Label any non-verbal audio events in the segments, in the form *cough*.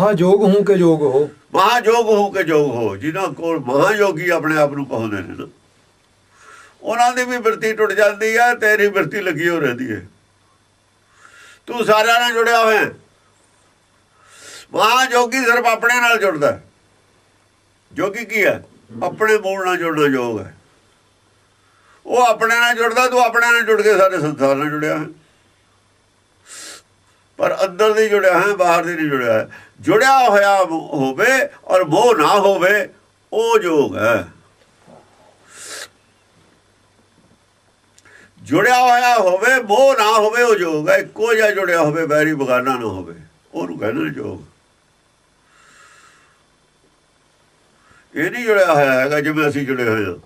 ਹਾਂ ਹੂੰ ਕੇ ਜੋਗ ਹੋ। ਮਹਾਯੋਗ ਹੋ ਕੇ ਯੋਗ ਹੋ। ਜਿਨ੍ਹਾਂ ਕੋਲ ਮਹਾਯੋਗੀ ਆਪਣੇ ਆਪ ਨੂੰ ਕਹਾਉਂਦੇ ਨੇ ਨਾ। ਉਹਨਾਂ ਦੀ ਵੀ ਬਿਰਤੀ ਟੁੱਟ ਜਾਂਦੀ ਹੈ ਤੇਰੀ ਬਿਰਤੀ ਲੱਗੀ ਹੋ ਰਹਿੰਦੀ ਹੈ ਤੂੰ ਸਾਰਿਆਂ ਨਾਲ ਜੁੜਿਆ ਹੋਇਆ। ਹੈ। ਮਹਾਯੋਗੀ ਸਿਰਫ ਆਪਣੇ ਨਾਲ ਜੁੜਦਾ ਜੋਗੀ ਕੀ ਹੈ? ਆਪਣੇ ਮੂਲ ਨਾਲ ਜੁੜਨਾ ਯੋਗ ਹੈ। ਉਹ ਆਪਣੇ ਨਾਲ ਜੁੜਦਾ, ਤੂੰ ਆਪਣੇ ਨਾਲ ਜੁੜ ਕੇ ਸਾਰੇ ਸੰਸਾਰ ਨਾਲ ਜੁੜਿਆ ਹੈ ਪਰ ਅੰਦਰ ਦੀ ਜੁੜਿਆ ਹੈ, ਬਾਹਰ ਦੀ ਨਹੀਂ ਜੁੜਿਆ ਹੈ। ਜੁੜਿਆ ਹੋਇਆ ਹੋਵੇ ਔਰ ਮੋਹ ਨਾ ਹੋਵੇ, ਉਹ ਯੋਗ ਹੈ। ਜੁੜਿਆ ਹੋਇਆ ਹੋਵੇ, ਮੋਹ ਨਾ ਹੋਵੇ, ਉਹ ਯੋਗ ਹੈ। ਇੱਕੋ ਜਿਹਾ ਜੁੜਿਆ ਹੋਵੇ ਬੈਰੀ ਬਗਾਨਾ ਨਾ ਹੋਵੇ। ਉਹਨੂੰ ਕਹਿੰਦੇ ਨੇ ਯੋਗ ਇਹ ਨਹੀਂ ਜੁੜਿਆ ਹੋਇਆ ਹੈਗਾ, ਜਿਵੇਂ ਅਸੀਂ ਜੁੜੇ ਹੋਏ ਹਾਂ।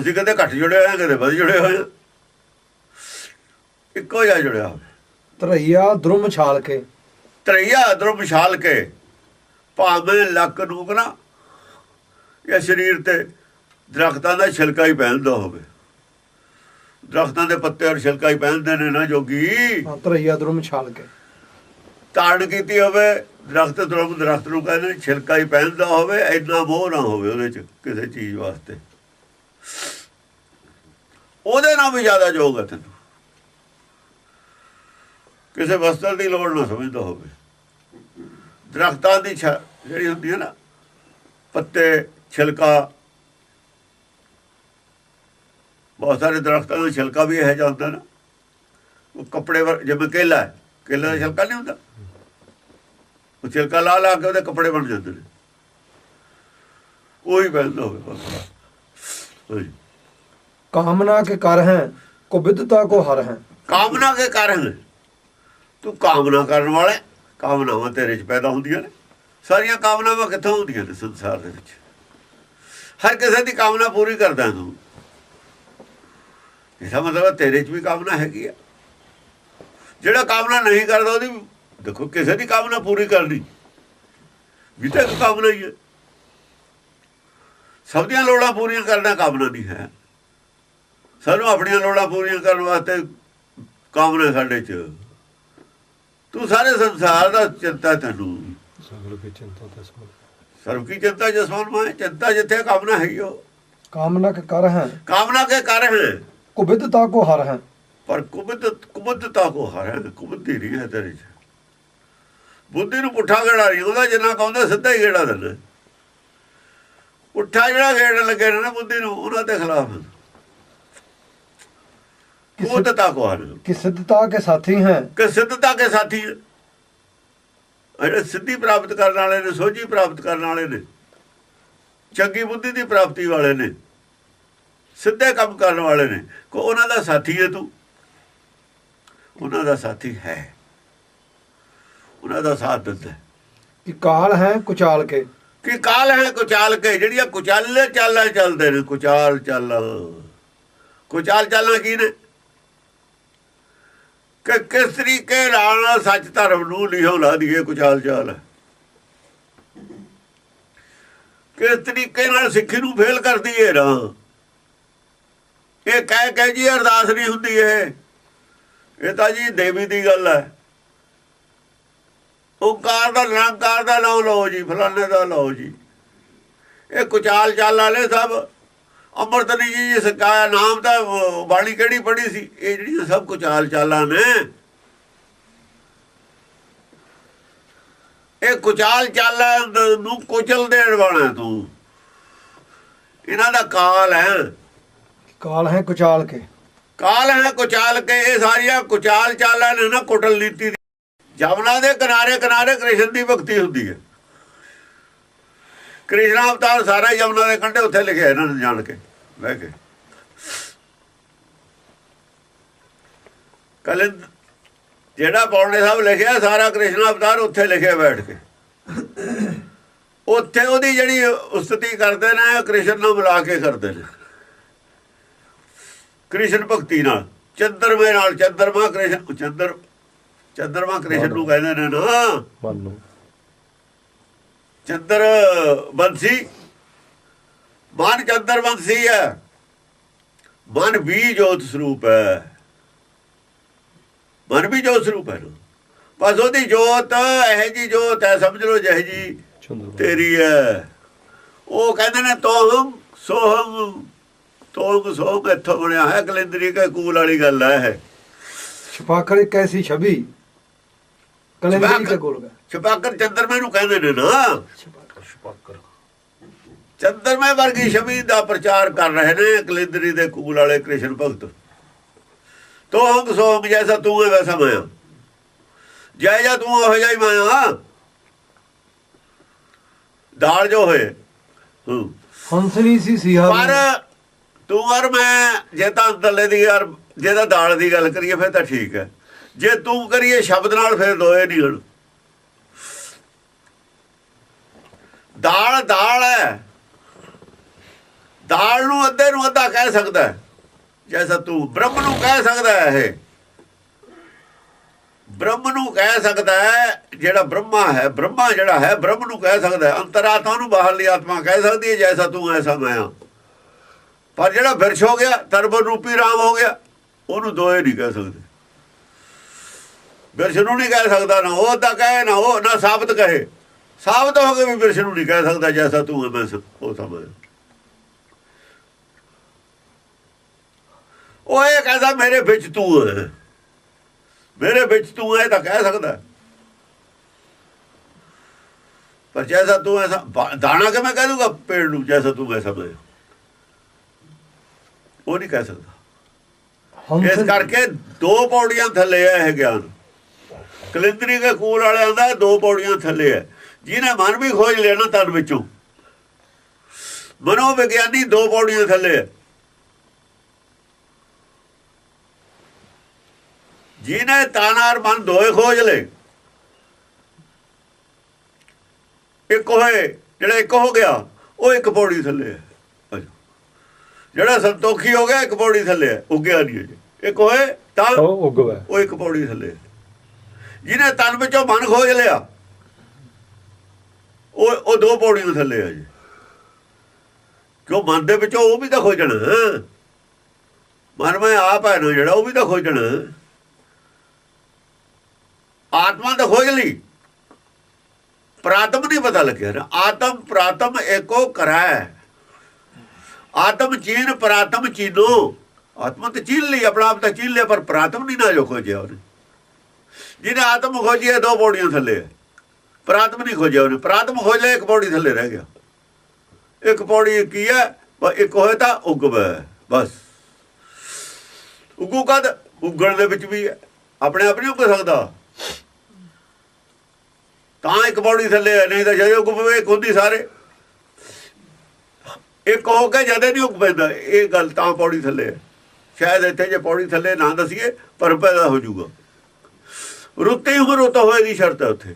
ਅਸੀਂ ਕਦੇ ਘੱਟ ਜੁੜੇ ਹੋਏ ਹਾਂ, ਕਦੇ ਵੱਧ ਜੁੜੇ ਹੋਏ ਹਾਂ। ਇੱਕੋ ਜਿਹਾ ਜੁੜਿਆ ਹੋਵੇ ਧਰਈਆ ਦਰੁਮ ਛਾਲ ਕੇ। ਤਰਈਆ ਅਦਰੋਂ ਵਿਸ਼ਾਲ ਕੇ। ਭਾਵੇਂ ਲੱਕ ਨੂੰ ਨਾ ਜਾਂ ਸਰੀਰ ਤੇ ਦਰਖਤਾਂ ਦਾ ਛਿਲਕਾ ਹੀ ਪਹਿਨਦਾ ਹੋਵੇ। ਦਰਖਤਾਂ ਦੇ ਪੱਤੇ ਔਰ ਛਿਲਕਾ ਹੀ ਪਹਿਨਦੇ ਨੇ ਨਾ ਜੋਗੀ। ਹਾਂ ਧਰਈਆ ਦਰੁਮ ਛਾਲ ਕੇ। ਤਾੜ ਕੀਤੀ ਹੋਵੇ ਦਰਖਤ ਤੋਂ ਦਰਖਤ ਨੂੰ ਕਹਿੰਦੇ ਛਿਲਕਾ ਹੀ ਪਹਿਨਦਾ ਹੋਵੇ ਇੰਨਾ ਮੋਹ ਨਾ ਹੋਵੇ ਉਹਦੇ ਚ ਕਿਸੇ ਚੀਜ਼ ਵਾਸਤੇ। ਉਹਦੇ ਨਾਲ ਵੀ ਜ਼ਿਆਦਾ ਯੋਗ ਹੈ ਤੈਨੂੰ। ਕਿਸੇ ਵਸਤਰ ਦੀ ਲੋੜ ਨਾ ਸਮਝਦਾ ਹੋਵੇ। ਦਰਖਤਾਂ ਦੀ ਜਿਹੜੀ ਹੁੰਦੀ ਹੈ ਨਾ ਪੱਤੇ ਛਿਲਕਾ ਬਹੁਤ ਸਾਰੇ ਦਰਖਤਾਂ ਦਾ ਛਿਲਕਾ ਵੀ ਇਹ ਜਾਂਦਾ ਨਾ। ਉਹ ਕੱਪੜੇ ਵਰ- ਜਿਵੇਂ ਕੇਲਾ ਹੈ ਕੇਲੇ ਦਾ ਛਿਲਕਾ ਨਹੀਂ ਹੁੰਦਾ। ਉਹ ਛਿਲਕਾ ਲਾ ਲਾ ਕੇ ਉਹਦੇ ਕੱਪੜੇ ਬਣ ਜਾਂਦੇ ਨੇ। ਉਹੀ ਪਹਿਨਦਾ ਹੋਵੇ। ਕਾਮਨਾ ਕੇ ਕਰ ਹੈ ਕੁਬਿਦਤਾ ਕੋ ਹਰ ਹੈ। ਕਾਮਨਾ ਕੇ ਕਾਰਨ ਤੂੰ ਕਾਮਨਾ ਕਰਨ ਵਾਲਾ ਕਾਮਨਾਵਾਂ ਤੇਰੇ 'ਚ ਪੈਦਾ ਹੁੰਦੀਆਂ ਨੇ। ਸਾਰੀਆਂ ਕਾਮਨਾਵਾਂ ਕਿੱਥੋਂ ਹੁੰਦੀਆਂ ਨੇ ਸੰਸਾਰ ਦੇ ਵਿੱਚ? ਹਰ ਕਿਸੇ ਦੀ ਕਾਮਨਾ ਪੂਰੀ ਕਰਦਾ ਤੂੰ। ਇਹਦਾ ਮਤਲਬ ਤੇਰੇ 'ਚ ਵੀ ਕਾਮਨਾ ਹੈਗੀ ਆ। ਜਿਹੜਾ ਕਾਮਨਾ ਨਹੀਂ ਕਰਦਾ ਉਹਦੀ ਵੀ- ਦੇਖੋ, ਕਿਸੇ ਦੀ ਕਾਮਨਾ ਪੂਰੀ ਕਰਨੀ। ਵੀ ਤਾਂ ਕਾਮਨਾ ਹੀ ਹੈ। ਸਭ ਦੀਆਂ ਲੋੜਾਂ ਪੂਰੀਆਂ ਕਰਨਾ ਕਾਮਨਾ ਨਹੀਂ ਹੈ। ਸਾਨੂੰ ਆਪਣੀਆਂ ਲੋੜਾਂ ਪੂਰੀਆਂ ਕਰਨ ਵਾਸਤੇ ਕਾਮਨਾ ਸਾਡੇ 'ਚ। ਤੂੰ ਸਾਰੇ ਸੰਸਾਰ ਦਾ ਚਿੰਤਾ ਤੈਨੂੰ। ਸਰਬ ਕੀ ਚਿੰਤਾ ਜਸਮਨ ਮਾਏ ਚਿੰਤਾ ਜਿੱਥੇ ਕਾਮਨਾ ਹੈਗੀ ਉਹ। ਕਾਮਨਾ ਕੇ ਕਰ ਹੈ? ਕਾਮਨਾ ਕੇ ਕਰ ਹੈ? ਕੁਬਿਦਤਾ ਕੋ ਹਰ ਹੈ। ਪਰ ਕੁਬਤ ਕੁਬਤਤਾ ਕੋ ਹਰ ਹੈ ਕੁਬਤੀ ਨਹੀਂ ਹੈ ਤੇਰੇ 'ਚ। ਬੁੱਧੀ ਨੂੰ ਪੁੱਠਾ ਗੇੜਾ ਨਹੀਂ ਉਹਦਾ ਜਿੰਨਾ ਕਹਉਂਦਾ ਸਿੱਧਾ ਹੀ ਗੇੜਾ ਦਿੰਦਾ। ਪੁੱਠਾ ਜਿਹੜਾ ਗੇੜ ਲੱਗੇ ਨੇ ਨਾ ਬੁੱਧੀ ਨੂੰ ਉਹਨਾਂ ਦੇ ਖਿਲਾਫ। ਕੋ ਹਰ। ਕਿ ਸਿੱਧਤਾ ਕੇ ਸਾਥੀ ਹੈ। ਕਿ ਸਿੱਧਤਾ ਕੇ ਸਾਥੀ ਹੈ। ਜਿਹੜੇ ਸਿੱਧੀ ਪ੍ਰਾਪਤ ਕਰਨ ਵਾਲੇ ਨੇ ਸੋਝੀ ਪ੍ਰਾਪਤ ਕਰਨ ਵਾਲੇ ਨੇ ਚੰਗੀ ਬੁੱਧੀ ਦੀ ਪ੍ਰਾਪਤੀ ਵਾਲੇ ਨੇ ਸਿੱਧੇ ਕੰਮ ਕਰਨ ਵਾਲੇ ਨੇ ਕੋ ਉਹਨਾਂ ਦਾ ਸਾਥੀ ਹੈ ਤੂੰ? ਉਹਨਾਂ ਦਾ ਸਾਥੀ ਹੈ। ਉਹਨਾਂ ਦਾ ਸਾਥ ਦਿੰਦਾ। ਕਿ ਕਾਲ ਹੈ ਕੁਚਾਲ ਕੇ। ਕਿ ਕਾਲ ਹੈ ਕੁਚਾਲ ਕੇ ਜਿਹੜੀਆਂ ਕੁਚਾਲੇ ਚਾਲਾਂ ਚੱਲਦੇ ਨੇ ਕੁਚਾਲ ਚੱਲ ਕੁਚਾਲ ਚੱਲਾਂ ਕੀ ਨੇ? ਕਿ ਕਿਸ ਤਰੀਕੇ ਨਾਲ ਸੱਚ ਧਰਮ ਨੂੰ ਲਿਹੋ ਲਾ ਦਈਏ ਕੁਚਾਲ ਚਾਲ? ਕਿਸ ਤਰੀਕੇ ਨਾਲ ਸਿੱਖੀ ਨੂੰ ਫੇਲ ਕਰਦੀ ਦਈਏ ਨਾ? ਇਹ ਕਹਿ ਕਹਿ ਜੀ ਅਰਦਾਸ ਨਹੀਂ ਹੁੰਦੀ ਇਹ। ਇਹ ਤਾਂ ਜੀ ਦੇਵੀ ਦੀ ਗੱਲ ਹੈ। ਓਕਾਰ ਦਾ ਨਿਰੰਕਾਰ ਦਾ ਨਾਮ ਲਓ ਜੀ, ਫਲਾਣੇ ਦਾ ਲਓ ਜੀ। ਇਹ ਕੁਚਾਲ ਚਾਲ ਵਾਲੇ ਸਭ ਅੰਮ੍ਰਿਤਨੀ ਜੀ ਜੀ ਸਿਖਾਇਆ ਨਾਮ ਅਹ, ਬਾਣੀ ਕਿਹੜੀ ਪੜੀ ਸੀ? ਇਹ ਜਿਹੜੀਆਂ ਸਭ ਕੁਚਾਲ ਚਾਲਾਂ ਨੇ। ਇਹ ਕੁਚਾਲ ਚਾਲਾਂ ਨੂੰ ਕੁਚਲ ਦੇਣ ਵਾਲਾ ਤੂੰ। ਇਹਨਾਂ ਦਾ ਕਾਲ ਹੈ। ਕਾਲ ਹੈ ਕੁਚਾਲ ਕੇ। ਕਾਲ ਹੈ ਕੁਚਾਲ ਕੇ ਇਹ ਸਾਰੀਆਂ ਕੁਚਾਲ ਚਾਲਾਂ ਨੇ ਨਾ ਕੁਟਲ ਨੀਤੀ ਦੀ। ਜਮਨਾ ਦੇ ਕਿਨਾਰੇ ਕਿਨਾਰੇ ਕ੍ਰਿਸ਼ਨ ਦੀ ਭਗਤੀ ਹੁੰਦੀ ਹੈ। ਕ੍ਰਿਸ਼ਨ ਅਵਤਾਰ ਸਾਰਾ ਯਮੁਨਾ ਦੇ ਕੰਢੇ ਉੱਥੇ ਲਿਖਿਆ ਇਹਨਾਂ ਨੇ ਜਾਣ ਕੇ। ਬਹਿ ਕੇ। ਕਲਿੰਦ ਜਿਹੜਾ ਪੌਣੇ ਸਾਹਿਬ ਲਿਖਿਆ ਸਾਰਾ ਕ੍ਰਿਸ਼ਨ ਅਵਤਾਰ ਉੱਥੇ ਲਿਖਿਆ ਬੈਠ ਕੇ। ਉੱਥੇ ਉਹਦੀ ਜਿਹੜੀ ਉਸਤਤੀ ਕਰਦੇ ਨੇ ਕ੍ਰਿਸ਼ਨ ਨੂੰ ਮਿਲਾ ਕੇ ਕਰਦੇ ਨੇ। ਕ੍ਰਿਸ਼ਨ ਭਗਤੀ ਨਾਲ ਚੰਦਰਮੇ ਨਾਲ ਚੰਦਰਮਾ ਕ੍ਰਿਸ਼ਨ ਚੰਦਰ ਚੰਦਰਮਾ ਕ੍ਰਿਸ਼ਨ ਨੂੰ ਕਹਿੰਦੇ ਨੇ ਨਾ। ਮਨ। ਨੂੰ ਚੰਦਰ ਬੰਸੀ ਮਨ ਚੰਦਰ ਬੰਸੀ ਹੈ। ਮਨ ਵੀ ਜੋਤ ਸਰੂਪ ਹੈ। ਮਨ ਵੀ ਜੋਤ ਸਰੂਪ ਹੈ। ਬਸ ਉਹਦੀ ਜੋਤ ਇਹ ਜੀ ਜੋਤ ਹੈ ਸਮਝ ਲਓ ਜਿਹੇ ਜੀ ਤੇਰੀ ਹੈ। ਉਹ ਕਹਿੰਦੇ ਨੇ ਤੋਹਮ ਸੋਹਮ ਤੋਹਮ ਸੋਹਮ ਇੱਥੋਂ ਬਣਿਆ ਹੈ ਕਲਿੰਦਰੀ ਕੇ ਕੂਲ ਵਾਲੀ ਗੱਲ ਹੈ ਇਹ। ਛਪਾਖੜ ਇੱਕ ਐਸੀ ਛਵੀ ਕਲੰਦਰੀ ਕੇ ਕੋਲ ਗਿਆ ਛਪਾਕਰ ਚੰਦਰਮੇ ਨੂੰ ਕਹਿੰਦੇ ਨੇ ਨਾ। ਸ਼ਪਾਕਰ ਚੰਦਰਮੇ ਵਰਗੀ ਛਵੀ ਦਾ ਪ੍ਰਚਾਰ ਕਰ ਰਹੇ ਨੇ ਕਲਿੰਦਰੀ ਦੇ ਕੂਲ ਵਾਲੇ ਕ੍ਰਿਸ਼ਨ ਭਗਤ। ਤੋਹਮ ਸੋਹਮ ਜੈਸਾ ਤੂੰ ਹੈ ਵੈਸਾ ਮੈਂ। ਜੈ ਜਾ ਤੂੰ ਹੋ ਜਾਈ ਮੈਂ ਦਾਲ ਜੋ ਹੋਏ। ਹੂੰ। ਹੰਸਨੀ ਸੀ ਸੀਹਾ ਪਰ ਤੂੰ ਔਰ ਮੈਂ ਜੇ ਤਾਂ ਅੰਦਰਲੇ ਦੀ ਯਾਰ ਜੇ ਤਾਂ ਦਾਲ ਦੀ ਗੱਲ ਕਰੀਏ ਫਿਰ ਤਾਂ ਠੀਕ ਹੈ। ਜੇ ਤੂੰ ਕਰੀਏ ਸ਼ਬਦ ਨਾਲ ਫਿਰ ਦੋਏ ਨਹੀਂ ਹਣ ਦਾਲ ਦਾਲ ਹੈ। ਦਾਲ ਨੂੰ ਅੱਧੇ ਨੂੰ ਅੱਧਾ ਕਹਿ ਸਕਦਾ ਹੈ। ਜੈਸਾ ਤੂੰ ਬ੍ਰਹਮ ਨੂੰ ਕਹਿ ਸਕਦਾ ਹੈ ਇਹ। ਬ੍ਰਹਮ ਨੂੰ ਕਹਿ ਸਕਦਾ ਹੈ ਜਿਹੜਾ ਬ੍ਰਹਮਾ ਹੈ, ਬ੍ਰਹਮਾ ਜਿਹੜਾ ਹੈ, ਬ੍ਰਹਮ ਨੂੰ ਕਹਿ ਸਕਦਾ ਹੈ। ਅੰਤਰਾਤਮਾ ਨੂੰ ਬਾਹਰਲੀ ਆਤਮਾ ਕਹਿ ਸਕਦੀ ਹੈ, ਜੈਸਾ ਤੂੰ ਐਸਾ ਮੈਂ ਹਾਂ ਪਰ ਜਿਹੜਾ ਵਿਰਸ਼ ਹੋ ਗਿਆ ਤਰਬਰ ਰੂਪੀ ਰਾਮ ਹੋ ਗਿਆ, ਉਹਨੂੰ ਦੋਏ ਨਹੀਂ ਕਹਿ ਸਕਦੇ। ਬਿਰਛ ਨੂੰ ਨਹੀਂ ਕਹਿ ਸਕਦਾ, ਨਾ ਉਹ ਤਾਂ ਕਹੇ, ਨਾ ਉਹ, ਨਾ ਸਾਬਤ ਕਹੇ। ਸਾਬਤ ਹੋ ਕੇ ਵੀ ਬਿਰਛ ਨੂੰ ਨਹੀਂ ਕਹਿ ਸਕਦਾ, ਜੈਸਾ ਤੂੰ ਹੈ ਮੈਂ ਉਹ ਸਮਝ ਉਹ ਇਹ ਕਹਿੰਦਾ ਮੇਰੇ ਵਿੱਚ ਤੂੰ ਹੈ। ਮੇਰੇ ਵਿੱਚ ਤੂੰ ਹੈ ਤਾਂ ਕਹਿ ਸਕਦਾ। ਹੈ। ਪਰ ਜੈਸਾ ਤੂੰ ਐਸਾ ਦਾਣਾ ਕਿ ਮੈਂ ਕਹਿ ਦੂੰਗਾ? ਪੇੜ ਨੂੰ ਜੈਸਾ ਤੂੰ ਐਸਾ ਮੈਂ ਉਹ ਨਹੀਂ ਕਹਿ ਸਕਦਾ। ਇਸ ਕਰਕੇ ਦੋ ਪੌੜੀਆਂ ਥੱਲੇ ਆ ਇਹ ਗਿਆਨ। ਕਲਿੰਦਰੀ ਦੇ ਕੂਲ ਵਾਲਿਆਂ ਦਾ ਦੋ ਪੌੜੀਆਂ ਥੱਲੇ ਹੈ। ਜਿਹਨੇ ਮਨ ਵੀ ਖੋਜ ਨਾ ਤਨ ਵਿੱਚੋਂ। ਮਨੋ ਵਿਗਿਆਨੀ ਦੋ ਪੌੜੀਆਂ ਥੱਲੇ ਹੈ। ਜਿਹਨੇ ਤਾਨਾਰ ਮਨ ਦੋਏ ਖੋਜ ਲਏ। ਇੱਕ ਹੋਏ ਜਿਹੜਾ ਇੱਕ ਹੋ ਗਿਆ ਉਹ ਇੱਕ ਪੌੜੀ ਥੱਲੇ ਹੈ। ਜਿਹੜਾ ਸੰਤੋਖੀ ਹੋ ਗਿਆ ਇੱਕ ਪੌੜੀ ਥੱਲੇ ਹੈ। ਉੱਗਿਆ ਨਹੀਂ ਅਜੇ। ਇੱਕ ਹੋਏ ਤਾਂ ਉਹ ਉਗਵਾ ਉਹ ਇੱਕ ਪੌੜੀ ਥੱਲੇ। ਜਿਹਨੇ ਤਨ ਵਿੱਚੋਂ ਮਨ ਖੋਜ ਲਿਆ ਉਹ ਉਹ ਦੋ ਪੌੜੀਆਂ ਥੱਲੇ ਆ ਜੀ ਕਿਉਂ ਮਨ ਦੇ ਵਿੱਚੋਂ ਉਹ ਵੀ ਤਾਂ ਖੋਜਣਾ ਮਨ ਮੈਂ ਆਪ ਹੈ ਨਾ ਜਿਹੜਾ ਉਹ ਵੀ ਤਾਂ ਖੋਜਣਾ ਆਤਮਾ ਤਾਂ ਖੋਜ ਲਈ। ਪ੍ਰਾਤਮ ਨਹੀਂ ਪਤਾ ਲੱਗਿਆ ਨਾ, ਆਤਮ ਪ੍ਰਾਤਮ ਏਕੋ ਕਰੈ। ਆਤਮ ਚੀਨ, ਪ੍ਰਾਤਮ ਚੀਨੋ। ਆਤਮਾ ਤੇ ਚੀਨ ਲਈ, ਆਪਣਾ ਆਪ ਤਾਂ ਚੀਨ ਲਿਆ, ਪਰ ਪ੍ਰਾਤਮ ਨਹੀਂ ਨਾ ਜੋ ਖੋਜਿਆ ਉਹਨੇ। ਜਿਹਨੇ ਆਤਮ ਖੋਜਿਆ ਦੋ ਪੌੜੀਆਂ ਥੱਲੇ ਪ੍ਰਾਤਮ ਨਹੀਂ ਖੋਜਿਆ ਉਹਨੇ। ਪ੍ਰਾਤਮ ਖੋਜ ਲਿਆ, ਇੱਕ ਪੌੜੀ ਥੱਲੇ ਰਹਿ ਗਿਆ। ਇੱਕ ਪੌੜੀ ਕੀ ਹੈ? ਬਸ ਇੱਕ ਹੋਏ ਤਾਂ ਉਗਵੈ, ਬਸ। ਉਗੂ ਕਦ? ਉਗਣ ਦੇ ਵਿੱਚ ਵੀ ਹੈ। ਆਪਣੇ ਆਪ ਨਹੀਂ ਉੱਗ ਸਕਦਾ। ਤਾਂ ਇੱਕ ਪੌੜੀ ਥੱਲੇ ਹੈ ਨਹੀਂ ਤਾਂ ਜਦੋਂ ਉੱਗ ਪਵੇ ਹੁੰਦੀ ਸਾਰੇ। ਇੱਕ ਹੋ ਕੇ ਜਦੇ ਨਹੀਂ ਉੱਗ ਪੈਂਦਾ, ਇਹ ਗੱਲ ਤਾਂ ਪੌੜੀ ਥੱਲੇ ਹੈ ਸ਼ਾਇਦ ਇੱਥੇ ਜੇ ਪੌੜੀ ਥੱਲੇ ਨਾ ਦਸੀਏ, ਪਰ ਪੈਦਾ ਹੋ ਜਾਊਗਾ। ਰੁੱਤੇ ਹੀ ਰੁੱਤ ਹੋਏ ਦੀ ਸ਼ਰਤ ਹੈ ਉੱਥੇ।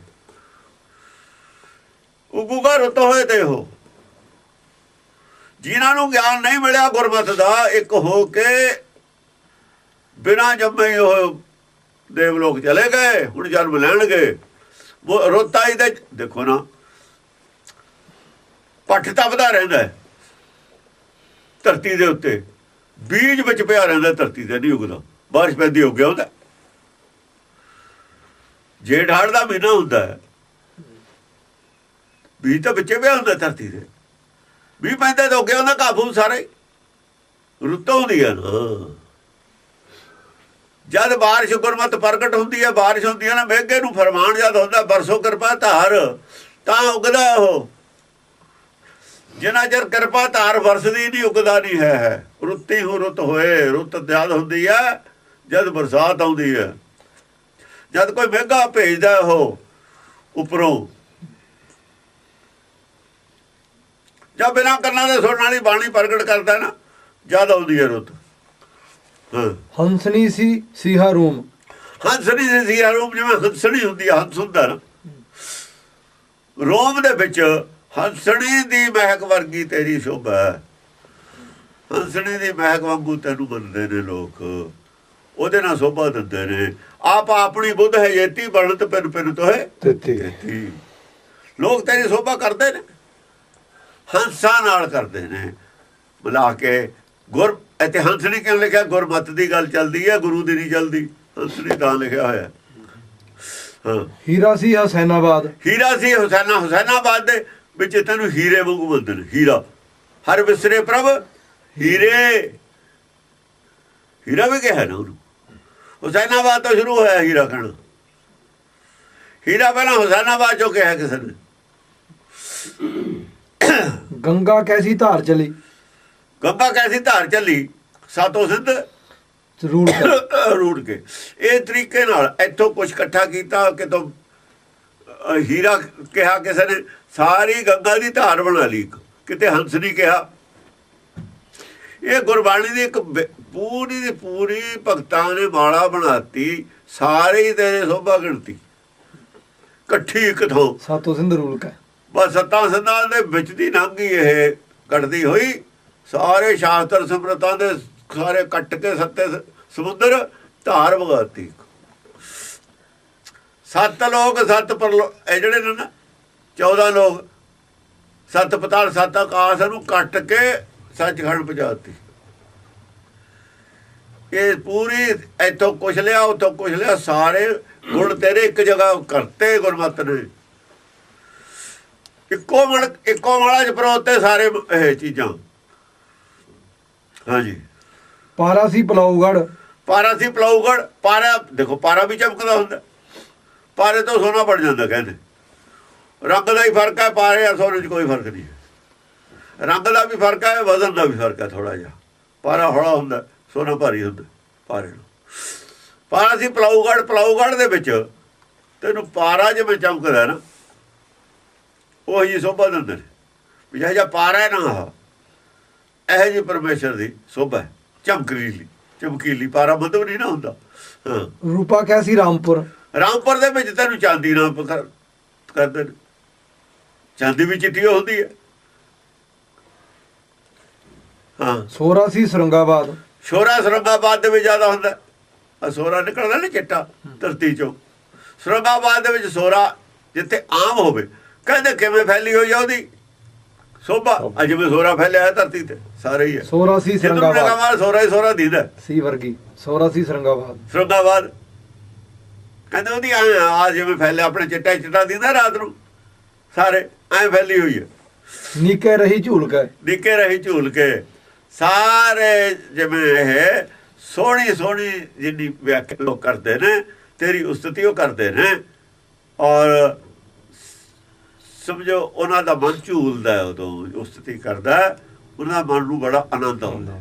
ਉਗੂਗਾ ਰੁੱਤ ਹੋਏ ਤੇ ਹੋ ਜਿਨ੍ਹਾਂ ਨੂੰ ਗਿਆਨ ਨਹੀਂ ਮਿਲਿਆ ਗੁਰਮਤ ਦਾ, ਇੱਕ ਹੋ ਕੇ ਬਿਨਾਂ ਜੰਮੇ ਉਹ ਦੇਵ ਲੋਕ ਚਲੇ ਗਏ, ਹੁਣ ਜਨਮ ਲੈਣਗੇ। ਉਹ ਰੁੱਤਾ ਦੇਖੋ ਨਾ, ਪੱਠ ਤਪਦਾ ਰਹਿੰਦਾ ਧਰਤੀ ਦੇ ਉੱਤੇ ਬੀਜ ਵਿੱਚ ਪਿਆ ਰਹਿੰਦਾ ਧਰਤੀ ਤੇ ਨਹੀਂ ਉਗਦਾ। ਬਾਰਿਸ਼ ਪੈਂਦੀ ਹੋ ਗਿਆ ਹੁੰਦਾ ਜੇਠ ਹਾੜ ਦਾ ਮਹੀਨਾ ਹੁੰਦਾ ਬੀਜ ਤਾਂ ਵਿੱਚੇ ਪਿਆ ਹੁੰਦਾ ਧਰਤੀ ਦੇ ਵੀ ਪੈਂਦਾ ਤਾਂ ਉੱਗਿਆ ਹੁੰਦਾ ਕਾਬੂ ਸਾਰੇ। ਰੁੱਤਾਂ ਹੁੰਦੀਆਂ ਨਾ ਜਦ ਬਾਰਿਸ਼ ਗੁਰਮਤ ਪ੍ਰਗਟ ਹੁੰਦੀ ਹੈ, ਬਾਰਿਸ਼ ਹੁੰਦੀ ਹੈ ਨਾ, ਮੇਘੇ ਨੂੰ ਫਰਮਾਨ ਜਦ ਹੁੰਦਾ, ਬਰਸੋ ਕਿਰਪਾ ਧਾਰ, ਤਾਂ ਉਗਦਾ ਉਹ। ਜਿਨਾ ਚਿਰ ਕਿਰਪਾ ਧਾਰ ਵਰਸਦੀ ਨਹੀਂ, ਉਗਦਾ ਨਹੀਂ ਹੈ। ਰੁੱਤੀ ਹੋ ਰੁੱਤ ਹੋਏ, ਰੁੱਤ ਜਦ ਹੁੰਦੀ ਹੈ, ਜਦ ਬਰਸਾਤ ਆਉਂਦੀ ਹੈ। ਜਦ ਕੋਈ ਮੇਘਾ ਭੇਜਦਾ ਉਹ ਉੱਪਰੋਂ। ਜਾਂ ਬਿਨਾਂ ਕੰਨਾਂ ਦੇ ਸੁਣਨ ਵਾਲੀ ਬਾਣੀ ਪ੍ਰਗਟ ਕਰਦਾ ਨਾ, ਜਦ ਆਉਂਦੀ ਹੈ ਰੁੱਤ। ਹਾਂ। ਹੰਸਨੀ ਸੀ ਸੀਹਾ ਰੂਮ। ਹੰਸਣੀ ਸੀ ਰੂਪ ਜਿਵੇਂ ਹੰਸਣੀ ਹੁੰਦੀ ਹੈ ਹੰਸ ਹੁੰਦਾ ਨਾ। ਰੋਮ ਦੇ ਵਿੱਚ ਹੰਸਣੀ ਦੀ ਮਹਿਕ ਵਰਗੀ ਤੇਰੀ ਸ਼ੋਭਾ। ਹੰਸਣੀ ਦੀ ਮਹਿਕ ਵਾਂਗੂ ਤੈਨੂੰ ਮੰਨਦੇ ਨੇ ਲੋਕ। ਉਹਦੇ ਨਾਲ ਸ਼ੋਭਾ ਦਿੰਦੇ ਨੇ। ਆਪ ਆਪਣੀ ਬੁੱਧ ਹੈ ਜੇਤੀ ਬਣਤ ਪਿੰਨ ਪਿੰਨ ਤੋਏ ਤੇਤੀ ਲੋਕ ਤੇਰੀ ਸ਼ੋਭਾ ਕਰਦੇ ਨੇ। ਹੰਸਾਂ ਨਾਲ ਕਰਦੇ ਨੇ। ਮਿਲਾ ਕੇ ਗੁਰ ਇੱਥੇ ਹੰਸਣੀ ਕਿਉਂ ਲਿਖਿਆ? ਗੁਰਮਤ ਦੀ ਗੱਲ ਚੱਲਦੀ ਹੈ ਗੁਰੂ ਦੀ ਨਹੀਂ ਚੱਲਦੀ। ਹੰਸਣੀ ਤਾਂ ਲਿਖਿਆ ਹੋਇਆ। ਹਾਂ। ਹੀਰਾ ਸੀ ਹਸੈਨਾਬਾਦ। ਹੀਰਾ ਸੀ ਹੁਸੈਨਾ ਹੁਸੈਨਾਬਾਦ ਦੇ ਵਿੱਚ ਤੈਨੂੰ ਹੀਰੇ ਵਾਂਗੂ ਬੋਲਦੇ ਨੇ। ਹੀਰਾ। ਹਰ ਵਿਸਰੇ ਪ੍ਰਭ ਹੀਰੇ। ਹੀਰਾ ਵੀ ਕਿਹਾ ਨਾ ਉਹਨੂੰ। ਹੁਸੈਨਾਬਾਦ ਤੋਂ ਸ਼ੁਰੂ ਹੋਇਆ ਹੀਰਾ ਕਹਿਣਾ। ਹੀਰਾ ਪਹਿਲਾਂ ਹੁਸੈਨਾਬਾਦ ਚੋਂ ਕਿਹਾ ਕਿਸੇ ਨੇ। ਗੰਗਾ ਕੈਸੀ ਧਾਰ ਚਲੀ? ਗੰਗਾ ਕੈਸੀ ਧਾਰ ਚੱਲੀ? ਸਾਤੋਂ ਸਿੰਧ? ਕਰ *coughs* ਰੂੜ ਕੇ। ਇਹ ਤਰੀਕੇ ਨਾਲ ਇੱਥੋਂ ਕੁਝ ਇਕੱਠਾ ਕੀਤਾ ਕਿਤੋਂ ਹੀਰਾ ਕਿਹਾ ਕਿਸੇ ਨੇ ਸਾਰੀ ਗੰਗਾ ਦੀ ਧਾਰ ਬਣਾ ਲਈ। ਕਿਤੇ ਹੰਸ ਨਹੀਂ ਕਿਹਾ। ਇਹ ਗੁਰਬਾਣੀ ਦੀ ਇੱਕ ਪੂਰੀ ਦੀ ਪੂਰੀ ਭਗਤਾਂ ਨੇ ਮਾਲਾ ਬਣਾਤੀ ਸਾਰੇ ਤੇਰੇ ਸੋਭਾ ਗਿਣਤੀ। ਇਕੱਠੀ ਇੱਕ ਥਾਂ। ਸਾਤੋਂ ਸਿੰਧ ਰੂਲ ਕਰ ਬਸ ਸੱਤਾਂ ਸੰਦਾਂ ਦੇ ਵਿੱਚ ਦੀ ਲੰਘੀ ਇਹ ਕੱਟਦੀ ਹੋਈ। ਸਾਰੇ ਸ਼ਾਸਤਰ ਸਮਰਤਾ ਦੇ ਸਾਰੇ ਕੱਟ ਕੇ ਸੱਤੇ ਸਮੁੰਦਰ ਧਾਰ ਵਗਾਤੀ। ਸੱਤ ਲੋਕ, ਸੱਤ ਪਰ ਇਹ ਜਿਹੜੇ ਨੇ ਨਾ 14 ਲੋਕ, ਸੱਤ ਪਤਾਲ, ਸੱਤ ਆਕਾਸ਼ ਨੂੰ ਕੱਟ ਕੇ ਸੱਚਖੰਡ ਪਹੁੰਚਾਤੀ। ਇਹ ਪੂਰੀ ਇੱਥੋਂ ਕੁਛ ਲਿਆ, ਉਥੋਂ ਕੁਛ ਲਿਆ, ਸਾਰੇ ਗੁਣ ਤੇਰੇ ਇੱਕ ਜਗ੍ਹਾ ਕਰਤੇ ਗੁਰਮਤ ਨੇ। ਇੱਕੋ ਮੜ ਇੱਕੋ ਮਾਲਾ ਚ ਪਰੋਤੇ ਸਾਰੇ ਇਹ ਚੀਜ਼ਾਂ। ਹਾਂਜੀ। ਪਾਰਾ ਸੀ ਪਲਾਉਗੜ ਪਾਰਾ ਸੀ ਪਲਾਉਗੜ ਪਾਰਾ ਦੇਖੋ ਪਾਰਾ ਵੀ ਚਮਕਦਾ ਹੁੰਦਾ। ਪਾਰੇ ਤੋਂ ਸੋਨਾ ਬਣ ਜਾਂਦਾ ਕਹਿੰਦੇ। ਰੰਗ ਦਾ ਹੀ ਫ਼ਰਕ ਹੈ ਪਾਰੇ ਆ ਸੋਨੇ 'ਚ ਕੋਈ ਫ਼ਰਕ ਨਹੀਂ ਹੈ। ਰੰਗ ਦਾ ਵੀ ਫ਼ਰਕ ਹੈ ਵਜ਼ਨ ਦਾ ਵੀ ਫ਼ਰਕ ਹੈ ਥੋੜਾ ਜਿਹਾ। ਪਾਰਾ ਹੌਲਾ ਹੁੰਦਾ ਸੋਨਾ ਭਾਰੀ ਹੁੰਦਾ ਪਾਰੇ ਨੂੰ। ਪਾਰਾ ਸੀ ਪਲਾਉਗੜ ਪਲਾਉਗੜ ਦੇ ਵਿੱਚ ਤੈਨੂੰ ਪਾਰਾ ਜਿਵੇਂ ਚਮਕਦਾ ਨਾ ਉਹ ਜੀ ਸੋਭਾ ਦਿੰਦੇ ਨੇ। ਵੀ ਜਿਹੜਾ ਜਿਹਾ ਪਾਰਾ ਹੈ ਨਾ ਇਹ ਜੀ ਪਰਮੇਸ਼ਰ ਦੀ ਸੋਭਾ ਚਮਕੀਲੀ ਚਮਕੀਲੀ ਪਾਰਾ ਮਤਲਬ ਨਹੀਂ ਨਾ ਹੁੰਦਾ। ਰੂਪਾ ਕੈਸੀ ਰਾਮਪੁਰ। ਰਾਮਪੁਰ ਦੇ ਵਿੱਚ ਤੈਨੂੰ ਚਾਂਦੀ ਨਾਲ ਕਰਦੇ ਨੇ। ਚਾਂਦੀ ਵੀ ਚਿੱਟੀ ਹੁੰਦੀ ਹੈ। ਹਾਂ। ਸੋਰਾ ਸੀ ਸਰੰਗਾਬਾਦ। ਸ਼ੋਰਾ ਸਰੰਗਾਬਾਦ ਦੇ ਵਿੱਚ ਜ਼ਿਆਦਾ ਹੁੰਦਾ। ਆ ਸੋਰਾ ਨਿਕਲਦਾ ਨਾ ਚਿੱਟਾ ਧਰਤੀ ਚੋਂ। ਸਰੰਗਾਬਾਦ ਦੇ ਵਿੱਚ ਸੋਰਾ ਜਿੱਥੇ ਆਮ ਹੋਵੇ ਕਹਿੰਦੇ ਕਿਵੇਂ ਫੈਲੀ ਹੋਈ ਆ ਉਹਦੀ? ਸੋਭਾ। ਅੱਜ ਜਿਵੇਂ ਸੋਰਾ ਫੈਲਿਆ ਹੈ ਧਰਤੀ ਤੇ ਸਾਰੇ ਹੀ ਹੈ ਸੋਰਾ ਸੀ ਸਰੰਗਾਬਾਦ। ਨਗਾਮਾਰ ਸੋਰਾ ਹੀ ਸੋਰਾ ਦੀਦਾ। ਸੀ ਵਰਗੀ। ਸੋਰਾ ਸੀ ਸਰੰਗਾਬਾਦ। ਸਰੰਗਾਬਾਦ। ਕਹਿੰਦੇ ਉਹਦੀ ਆ ਜਿਵੇਂ ਫੈਲਿਆ ਆਪਣੇ ਚਿੱਟਾ ਚਿੱਟਾ ਦੀਦਾ ਰਾਤ ਨੂੰ। ਸਾਰੇ ਐ ਫੈਲੀ ਹੋਈ ਹੈ ਨੀਕੇ ਰਹੀ ਝੂਲ ਕੇ। ਨਿੱਕੇ ਰਹੀ ਝੂਲ ਕੇ। ਸਾਰੇ ਜਿਵੇਂ ਇਹ ਸੋਹਣੀ ਸੋਹਣੀ ਜਿੰਨੀ ਵਿਆਖਿਆ ਲੋਕ ਕਰਦੇ ਨੇ ਤੇਰੀ ਉਸਤਤੀ ਉਹ ਕਰਦੇ ਨੇ। ਔਰ ਸਮਝੋ, ਉਹਨਾਂ ਦਾ ਮਨ ਝੂਲਦਾ ਹੈ ਉਦੋਂ ਉਸਤਤੀ ਕਰਦਾ ਉਹਨਾਂ ਦਾ ਮਨ ਨੂੰ ਬੜਾ ਆਨੰਦ ਆਉਂਦਾ